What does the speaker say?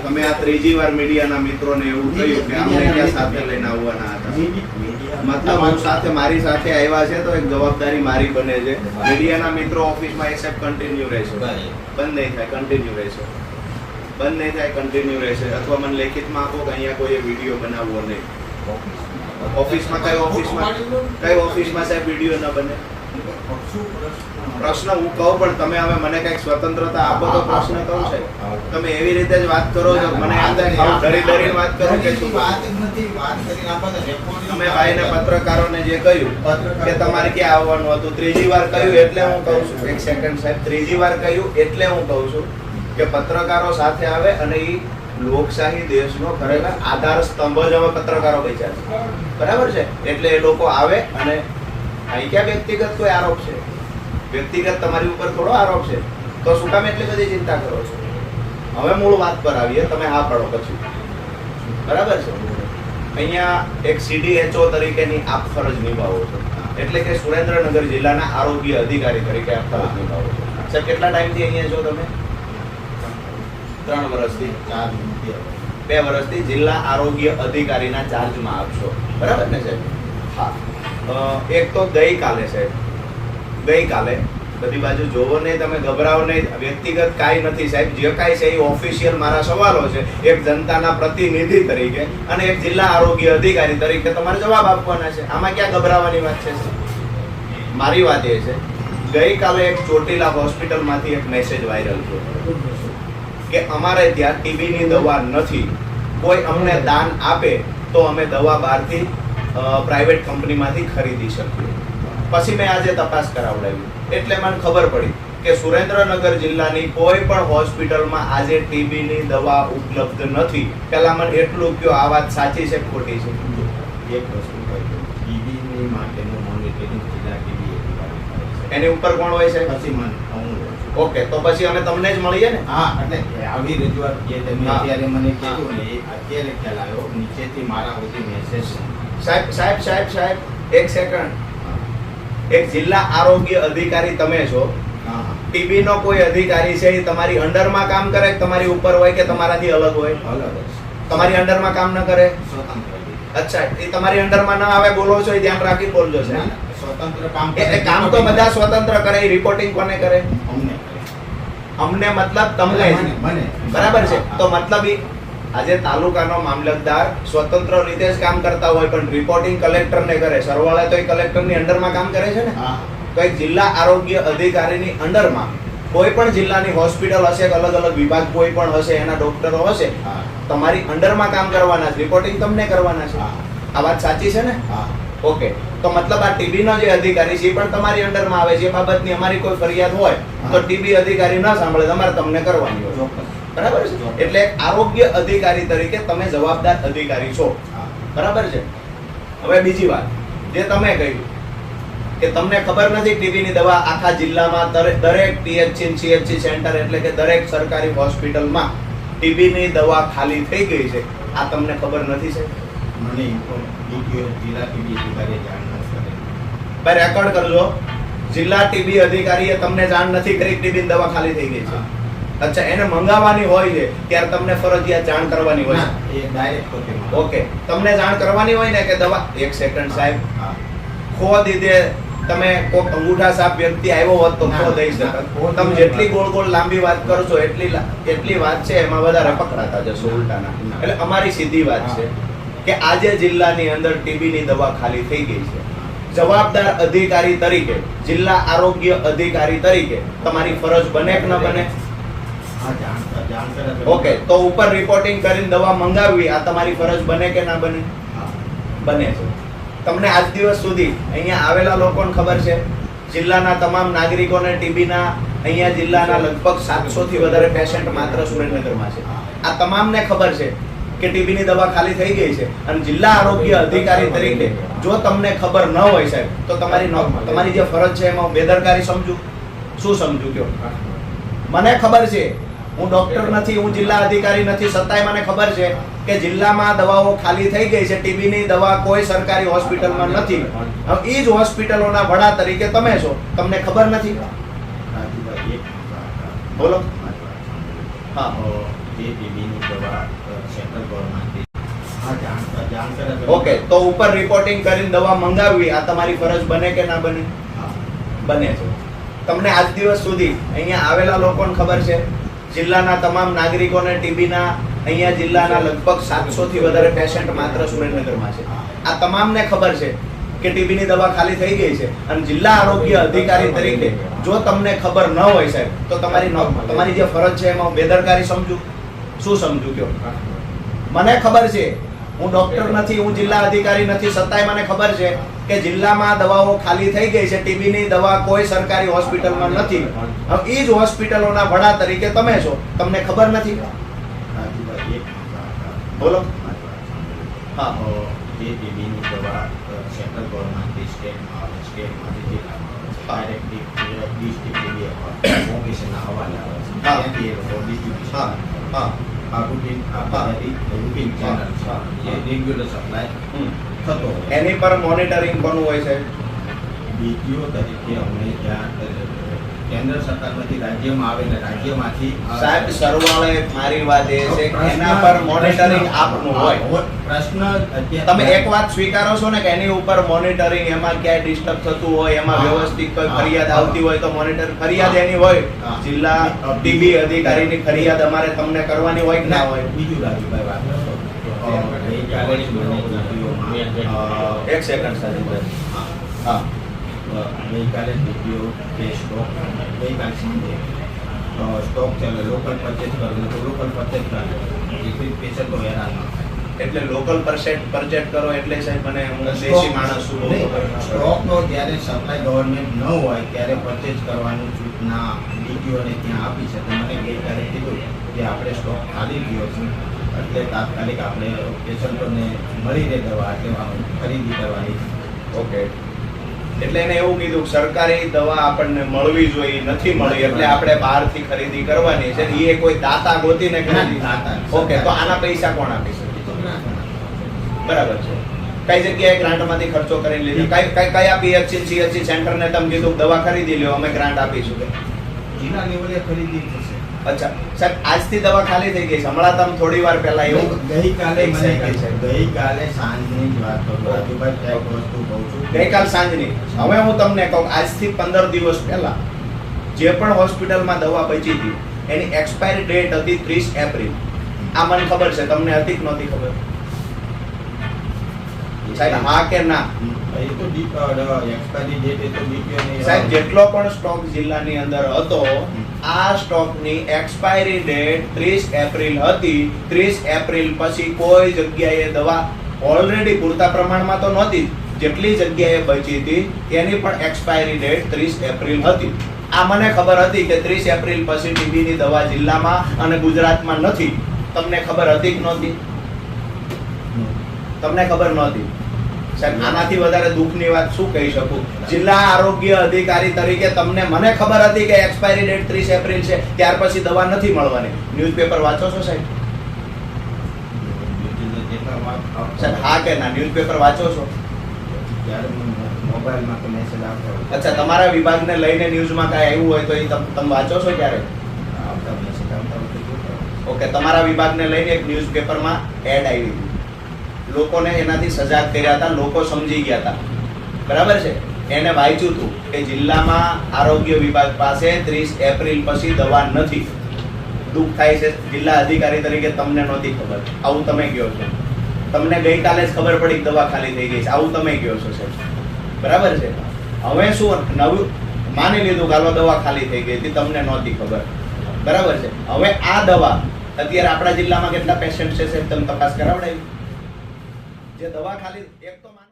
તમે આ ત્રીજી વાર મીડિયાના મિત્રોને એવું કહ્યું કે અમને ક્યાં સાથે લઈને આવવાના હતા? મતલબ હું સાથે મારી સાથે આવ્યા છે તો એક જવાબદારી મારી બને છે. મીડિયાના મિત્રો ઓફિસમાં એસેપ કન્ટિન્યુ રહેશે. બંધ નહીં થાય કન્ટિન્યુ રહેશે. બંધ નહીં થાય કન્ટિન્યુ રહેશે. અથવા મને લેખિતમાં આપો કે અહીંયા કોઈ વીડિયો બનાવવો નહીં. ઓફિસમાં. કઈ ઓફિસમાં? કઈ ઓફિસમાં સાહેબ વીડિયો ન બને? પ્રશ્ન હું કહું પણ તમે હવે મને કંઈક સ્વતંત્રતા આપો તો પ્રશ્ન કહું છે. તમે એવી રીતે જ વાત કરો છો મને એમ થાય કે હું ડરી ડરીને વાત કરું કે શું? તમે ભાઈને પત્રકારોને જે કહ્યું કે તમારે ક્યાં આવવાનું હતું ત્રીજી વાર કહ્યું એટલે હું કહું છું. એક સેકન્ડ સાહેબ ત્રીજી વાર કહ્યું એટલે હું કહું છું કે પત્રકારો સાથે આવે અને એ લોકશાહી દેશનો ખરેખર આધાર સ્તંભ જ હવે પત્રકારો બેચ્યા છે. બરાબર છે? એટલે એ લોકો આવે અને અહીં ક્યાં વ્યક્તિગત કોઈ આરોપ છે? વ્યક્તિગત તમારી ઉપર થોડો આરોપ છે. તો શું કામ એટલી બધી ચિંતા કરો છો? હવે મૂળ વાત પર આવીએ તમે હા પડો પછી. બરાબર છે? અહીંયા એક સીડીએચઓ તરીકેની આપ ફરજ નિભાવો છો. એટલે કે સુરેન્દ્રનગર જિલ્લાના આરોગ્ય અધિકારી તરીકે આપ ફરજ નિભાવો છો. સાહેબ કેટલા ટાઈમથી અહીંયા છો તમે? ત્રણ વર્ષથી બે વર્ષથી જિલ્લા આરોગ્ય અધિકારીના ચાર્જમાં આપશો બરાબર ને સાહેબ? હા. એક તો ગઈકાલે સાહેબ ગઈકાલે બધી બાજુ જોવો નહીં, તમે ગભરાવો નહીં. વ્યક્તિગત કાંઈ નથી સાહેબ. જે કાંઈ છે એ ઓફિશિયલ મારા સવાલો છે. એક જનતાના પ્રતિનિધિ તરીકે અને એક જિલ્લા આરોગ્ય અધિકારી તરીકે તમારે જવાબ આપવાના છે. આમાં ક્યાં ગભરાવાની વાત છે? મારી વાત એ છે. ગઈકાલે એક ચોટીલા હોસ્પિટલમાંથી એક મેસેજ વાયરલ થયો. કે અમારે ત્યાં ટીબીની દવા નથી. કોઈ અમને દાન આપે તો અમે દવા બહારથી પ્રાઇવેટ કંપનીમાંથી ખરીદી શકીએ. પછી મેં આજે તપાસ કરાવડાવી. એટલે મને ખબર પડી કે સુરેન્દ્રનગર જિલ્લાની કોઈ પણ હોસ્પિટલમાં આજે ટીબીની દવા ઉપલબ્ધ નથી. પહેલાં મને એટલું કયો આ વાત સાચી છે ખોટી છે? એક વસ્તુ ટીબીની. માટેનું મોનિટરિંગ જિલ્લા છે. એની ઉપર કોણ હોય છે પછી મને ઓકે તો પછી અમે તમને જ મળીએ ને? હા એટલે આવી રજૂઆત કે તમે અત્યારે મને કીધું ને અત્યારે ખ્યાલ આવ્યો. નીચેથી મારા સુધી મેસેજ સાહેબ સાહેબ સાહેબ સાહેબ એક સેકન્ડ એક જિલ્લા આરોગ્ય અધિકારી તમે છો. ટીબી નો કોઈ અધિકારી છે એ તમારી અંડરમાં કામ કરે તમારી ઉપર હોય કે તમારાથી અલગ હોય? અલગ તમારી અંડરમાં કામ ન કરે? સ્વતંત્ર અચ્છા એ તમારી અંડરમાં ન આવે બોલો છો એ ધ્યાન રાખી બોલજો છે સ્વતંત્ર કામ એટલે કામ તો બધા સ્વતંત્ર કરે એ રિપોર્ટિંગ કોને કરે? અમને અમને મતલબ તમને બરાબર છે? તો મતલબ ઈ આજે તાલુકાનો મામલતદાર સ્વતંત્ર રીતે જ કામ કરતા હોય પણ રિપોર્ટિંગ કલેક્ટરને કરે. સરવાળે તો એ કલેક્ટરની અંડરમાં કામ કરે છે ને? હા. તો એક જિલ્લા આરોગ્ય અધિકારીની અંડરમાં? કોઈ પણ જિલ્લાની હોસ્પિટલ હશે કે અલગ અલગ વિભાગ કોઈ પણ હશે એના ડોક્ટરો હશે હા. તમારી અંડરમાં કામ કરવાના છે. રિપોર્ટિંગ તમને કરવાના છે. આ વાત સાચી છે ને? હા. ઓકે. તો મતલબ આ ટીબી નો જે અધિકારી છે એ પણ તમારી અંડરમાં આવે છે એ બાબતની અમારી કોઈ ફરિયાદ હોય તો ટીબી અધિકારી ના સાંભળે તમારે તમને કરવાની હોય. બરાબર છે? એટલે આરોગ્ય અધિકારી તરીકે તમે જવાબદાર અધિકારી છો. બરાબર છે? હવે બીજી વાત. જે તમે કહ્યું કે તમને ખબર નથી ટીબીની દવા આખા જિલ્લામાં દરે- દરેક પીએચસી સીએચસી સેન્ટર એટલે કે દરેક સરકારી હોસ્પિટલમાં ટીબીની દવા ખાલી થઈ ગઈ છે. આ તમને ખબર નથી છે? મને DTO જિલ્લા ટીબી અધિકારીએ જાણ ન કરી. ભાઈ રેકોર્ડ કરજો. જિલ્લા ટીબી અધિકારીએ તમને જાણ નથી કરી ટીબી દવા ખાલી થઈ ગઈ છે. અચ્છા એને મંગાવવાની હોય છે ત્યારે તમને ફરજિયાત જાણ કરવાની હોય એ ડાયરેક્ટ ઓકે. તમને જાણ કરવાની હોય ને કે દવા એક સેકન્ડ સાહેબ. ખો દીધે તમે કોક અંગૂઠા સાપ વ્યક્તિ આવ્યો હોત તો ખો દઈ શકત. તમે જેટલી ગોળ ગોળ લાંબી વાત કરશો એટલી એટલી વાત છે એમાં વધારે પકડાતા જશો ઉલટાના. એટલે અમારી સીધી વાત છે. કે આજે જિલ્લાની અંદર ટીબી ની દવા ખાલી થઈ ગઈ છે. જવાબદાર અધિકારી તરીકે જિલ્લા આરોગ્ય અધિકારી તરીકે તમારી ફરજ બને કે ન બને? ઓકે તો ઉપર રિપોર્ટિંગ કરીને દવા મંગાવવી આ તમારી ફરજ બને કે ના બને? બને છે. તમને આજ દિવસ સુધી અહીંયા આવેલા લોકોને ખબર છે જિલ્લાના તમામ નાગરિકોને ટીબીના અહીંયા જિલ્લાના લગભગ સાતસો થી વધારે પેશન્ટ માત્ર સુરેન્દ્રનગરમાં છે. આ તમામને ખબર છે કે ટીબીની દવા ખાલી થઈ ગઈ છે અને જિલ્લા આરોગ્ય અધિકારી તરીકે જો તમને ખબર ન હોય સાહેબ તો તમારી તમારી જે ફરજ છે એમાં હું બેદરકારી સમજુ. શું સમજુ કયો? મને ખબર છે. હું ડોક્ટર નથી હું જિલ્લા અધિકારી નથી સતાય મને ખબર છે કે જિલ્લામાં દવાઓ ખાલી થઈ ગઈ છે ટીબીની દવા કોઈ સરકારી હોસ્પિટલમાં નથી. હવે એ જ હોસ્પિટલોના વડા તરીકે તમે છો. તમને ખબર નથી? બોલો. હા. જે દવા સેન્ટ્રલ. ઓકે તો ઉપર રિપોર્ટિંગ કરીને દવા મંગાવવી આ તમારી ફરજ બને કે ના બને? બને છે. તમને આજ દિવસ સુધી અહીંયા આવેલા લોકોને ખબર છે જિલ્લાના તમામ નાગરિકોને ટીબીના અહીંયા જિલ્લાના લગભગ સાતસો થી વધારે પેશન્ટ માત્ર સુરેન્દ્રનગરમાં છે. આ તમામને ખબર છે કે ટીબીની દવા ખાલી થઈ ગઈ છે અને જિલ્લા આરોગ્ય અધિકારી તરીકે જો તમને ખબર ન હોય સાહેબ તો તમારી તમારી જે ફરજ છે એમાં બેદરકારી સમજુ. શું સમજુ કયો? મને ખબર છે. હું ડોક્ટર નથી હું જિલ્લા અધિકારી નથી છતાંય મને ખબર છે કે જિલ્લામાં દવાઓ ખાલી થઈ ગઈ છે. ટીબીની દવા કોઈ સરકારી હોસ્પિટલમાં નથી. હવે એ જ હોસ્પિટલોના વડા તરીકે તમે છો. તમને ખબર નથી? બોલો. હા. જે ટીબીની દવા સેન્ટ્રલ ગવર્મેન્ટથી સ્ટેટમાં આવે સ્ટેટમાંથી. ડાયરેક્ટલી ડિસ્ટ્રિક્ટ ઓફિસના હવાલે આવે છે. હા. હા. એની પર મોનિટરિંગ કોનું હોય છે? બીટીઓ તરીકે અમને ત્યાં કેન્દ્ર સરકારમાંથી રાજ્યમાં આવે ને રાજ્યમાંથી સાહેબ સરવાળે મારી વાત એ છે કે એના પર મોનિટરિંગ આપનું હોય. પ્રશ્ન તમે એક વાત સ્વીકારો છો ને કે એની ઉપર મોનિટરિંગ એમાં ક્યાંય ડિસ્ટર્બ થતું હોય એમાં વ્યવસ્થિત કોઈ ફરિયાદ આવતી હોય તો મોનિટર ફરિયાદ એની હોય. જિલ્લા. ટીબી અધિકારીની ફરિયાદ અમારે તમને કરવાની હોય કે ના હોય? બીજું રાજુભાઈ વાત એક સેકન્ડ સાહેબ. હા, ગઈકાલે જ વીડિયો કે સ્ટોક ગઈકાલ સાંજે સ્ટોક એટલે લોકલ પરચેસ કરો તો લોકલ પરચેસ કરે જેથી કોઈ હેરાન ન થાય એટલે લોકલ પરસેટ પરચેટ કરો એટલે સાહેબ મને હું દેશી માણસ છું. સ્ટોકનો જ્યારે સપ્લાય ગવર્મેન્ટ ન હોય ત્યારે પરચેસ કરવાની સૂચના ડીટીઓને ત્યાં આપી છે. તો મને ગઈકાલે કીધું કે આપણે સ્ટોક ખાલી ગયો છે એટલે તાત્કાલિક આપણે પેશન્ટોને મળી રહે દવા એટલે ખરીદી કરવાની ઓકે એટલે એને એવું કીધું સરકારી દવા આપણને મળવી જોઈએ નથી મળી એટલે આપણે બહારથી ખરીદી કરવાની છે એ કોઈ દાતા ગોતીને ખરીદી. ઓકે તો આના પૈસા કોણ આપી શકે? ગ્રાન્ટ. બરાબર છે. કઈ જગ્યાએ ગ્રાન્ટમાંથી ખર્ચો કરી લીધો? કઈ કઈ કયા પીએચસી સીએચસી સેન્ટરને તમે કીધું દવા ખરીદી લ્યો અમે ગ્રાન્ટ આપીશું જિલ્લા લેવલે ખરીદી થશે. અચ્છા. સાહેબ આજથી દવા ખાલી થઈ ગઈ છે. હમણાં તમે થોડી વાર પહેલા એવું ગઈકાલે મને ગઈકાલે સાંજની જ વાત કરું. રાજુભાઈ એક વસ્તુ કહું છું. ગઈકાલ સાંજની. હવે હું તમને કહું આજથી પંદર દિવસ પહેલા જે પણ હોસ્પિટલમાં દવા બચી હતી એની એક્સપાયરી ડેટ હતી ત્રીસ એપ્રિલ. આ મને ખબર છે. તમને હતી કે નહોતી ખબર? સાહેબ હા કે ના? સાહેબ જેટલો પણ સ્ટોક જિલ્લાની અંદર હતો આ સ્ટોકની એક્સપાયરી ડેટ ત્રીસ એપ્રિલ હતી. ત્રીસ એપ્રિલ પછી કોઈ જગ્યાએ દવા ઓલરેડી પૂરતા પ્રમાણમાં તો નહોતી. જેટલી જગ્યાએ બચી હતી તેની પણ એક્સપાયરી ડેટ ત્રીસ એપ્રિલ હતી. આ મને ખબર હતી કે ત્રીસ એપ્રિલ પછી ટીબીની દવા જિલ્લામાં અને ગુજરાતમાં નથી. તમને ખબર હતી કે નહોતી? તમને ખબર નહોતી? સાહેબ આનાથી વધારે દુઃખની વાત શું કહી શકું? જિલ્લા આરોગ્ય અધિકારી તરીકે તમને મને ખબર હતી કે એક્સપાયરી ડેટ ત્રીસ એપ્રિલ છે ત્યાર પછી દવા નથી મળવાની. ન્યૂઝપેપર વાંચો છો સાહેબ? હા કે ના? ન્યૂઝપેપર વાંચો છો? મોબાઈલમાં તો મેસેજ આવતો અચ્છા તમારા વિભાગને લઈને ન્યૂઝમાં કાંઈ આવ્યું હોય તો એ તમે વાંચો છો ક્યારે? આવતા મેસેજ આવતા. ઓકે તમારા વિભાગને લઈને એક ન્યૂઝપેપરમાં એડ આવી હતી લોકોને એનાથી સજાગ કર્યા હતા, લોકો સમજી ગયા હતા. બરાબર છે? એને વાંચ્યું હતું કે જિલ્લામાં આરોગ્ય વિભાગ પાસે ત્રીસ એપ્રિલ પછી દવા નથી. દુઃખ થાય છે, જિલ્લા અધિકારી તરીકે તમને નહોતી ખબર. આવું તમે કહો છો. તમને ગઈકાલે જ ખબર પડી દવા ખાલી થઈ ગઈ છે. આવું તમે કહો છો, સાહેબ. બરાબર છે? હવે શું નવું માની લીધું કે દવા ખાલી થઈ ગઈ હતી, તમને નહોતી ખબર. બરાબર છે? હવે આ દવા, અત્યારે આપણા જિલ્લામાં કેટલા પેશન્ટ છે, સાહેબ? તમે તપાસ કરાવડાવી. જે દવા ખાલી એક તો માનો